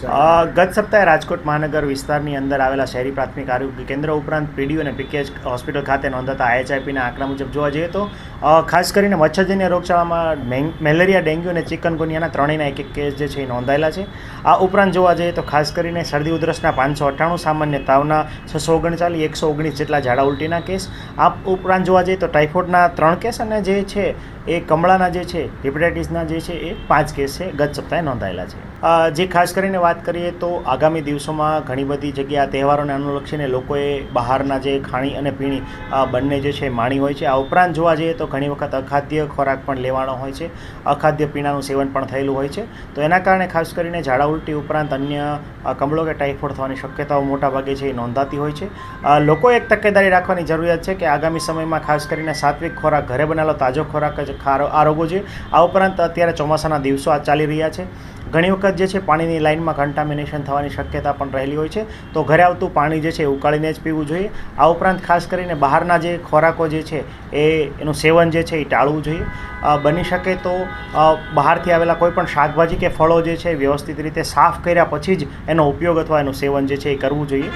ગત સપ્તાહે રાજકોટ મહાનગર વિસ્તારની અંદર આવેલા શહેરી પ્રાથમિક આરોગ્ય કેન્દ્ર ઉપરાંત પીડીયુ અને પીકેએચ હોસ્પિટલ ખાતે નોંધાતા આઈએચઆઈપીના આંકડા મુજબ જોવા જઈએ તો ખાસ કરીને મચ્છરજન્ય રોગચાળામાં મેલેરિયા, ડેન્ગ્યુ અને ચિકનગુનિયાના ત્રણેયના એક એક કેસ જે છે એ નોંધાયેલા છે. આ ઉપરાંત જોવા જઈએ તો ખાસ કરીને શરદી ઉધરસના પાંચસો અઠ્ઠાણું, સામાન્ય તાવના છસો ઓગણચાલીસ, એકસો ઓગણીસ જેટલા ઝાડા ઉલટીના કેસ. આ ઉપરાંત જોવા જઈએ તો ટાઇફોઇડના ત્રણ કેસ અને જે છે એ કમળાના જે છે, હિપેટાઇટિસના જે છે એ પાંચ કેસ છે ગત સપ્તાહે નોંધાયેલા છે. જે ખાસ કરીને વાત કરીએ તો આગામી દિવસોમાં ઘણી બધી જગ્યા તહેવારોને અનુલક્ષીને લોકોએ બહારના જે ખાણી અને પીણી બંને જે છે માણી હોય છે. આ ઉપરાંત જોવા જઈએ તો ઘણી વખત અખાદ્ય ખોરાક પણ લેવાનો હોય છે. અખાદ્ય પીણાનું સેવન પણ થયેલું હોય છે. તો એના કારણે ખાસ કરીને ઝાડા ઉલટી ઉપરાંત અન્ય કમળો કે ટાઇફોઇડ થવાની શક્યતાઓ મોટાભાગે છે એ નોંધાતી હોય છે. લોકોએ એક તકેદારી રાખવાની જરૂરિયાત છે કે આગામી સમયમાં ખાસ કરીને સાત્વિક ખોરાક ઘરે બનાવેલો તાજો ખોરાક જ આરોગવો જોઈએ આ ઉપરાંત અત્યારે ચોમાસાના દિવસો આ ચાલી રહ્યા છે. ઘણી વખત જે છે પાણીની લાઇનમાં કન્ટામિનેશન થવાની શક્યતા પણ રહેલી હોય છે. તો ઘરે આવતું પાણી જે છે ઉકાળીને જ પીવું જોઈએ. આ ઉપરાંત ખાસ કરીને બહારના જે ખોરાકો જે છે એ એનું સેવન જે છે એ ટાળવું જોઈએ. બની શકે તો બહારથી આવેલા કોઈપણ શાકભાજી કે ફળો જે છે વ્યવસ્થિત રીતે સાફ કર્યા પછી જ એનો ઉપયોગ અથવા એનું સેવન જે છે એ કરવું જોઈએ.